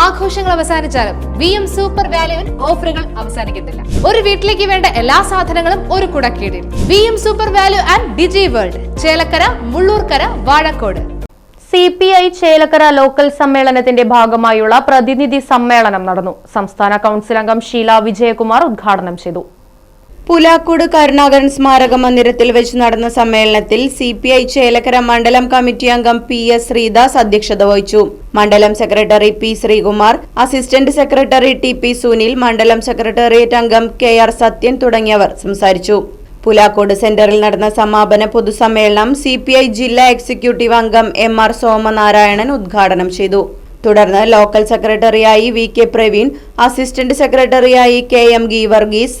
ആഘോഷങ്ങൾ അവസാനിച്ചാലും V M super വാല്യുവിൽ ഓഫറുകൾ അവസാനിക്കുന്നില്ല ഒരു വീട്ടിലേക്ക് വേണ്ട എല്ലാ സാധനങ്ങളും ഒരു കുടക്കീടിൽ. V M super value and digi world Chelakkara Mullurkara Vazhakode. C P I Chelakkara local സമ്മേളനത്തിന്റെ ഭാഗമായുള്ള പ്രതിനിധി സമ്മേളനം നടന്നു. സംസ്ഥാന കൗൺസിൽ അംഗം ഷീല വിജയകുമാർ ഉദ്ഘാടനം ചെയ്തു. പുലാക്കോട് കരുണാകരൻ സ്മാരക മന്ദിരത്തിൽ വെച്ച് നടന്ന സമ്മേളനത്തിൽ സി പി ഐ ചേലക്കര മണ്ഡലം കമ്മിറ്റി അംഗം പി എസ് ശ്രീദാസ് അധ്യക്ഷത വഹിച്ചു. മണ്ഡലം secretary P Sreekumar assistant secretary T P Sunil മണ്ഡലം സെക്രട്ടേറിയറ്റ് അംഗം കെ ആർ സത്യൻ തുടങ്ങിയവർ സംസാരിച്ചു. പുലാക്കോട് സെന്ററിൽ നടന്ന സമാപന പൊതുസമ്മേളനം സി പി ഐ ജില്ലാ എക്സിക്യൂട്ടീവ് അംഗം എം ആർ സോമനാരായണൻ ഉദ്ഘാടനം ചെയ്തു. തുടർന്ന് ലോക്കൽ സെക്രട്ടറിയായി വി കെ പ്രവീൺ അസിസ്റ്റന്റ് സെക്രട്ടറിയായി കെ എം ഗി വർഗീസ്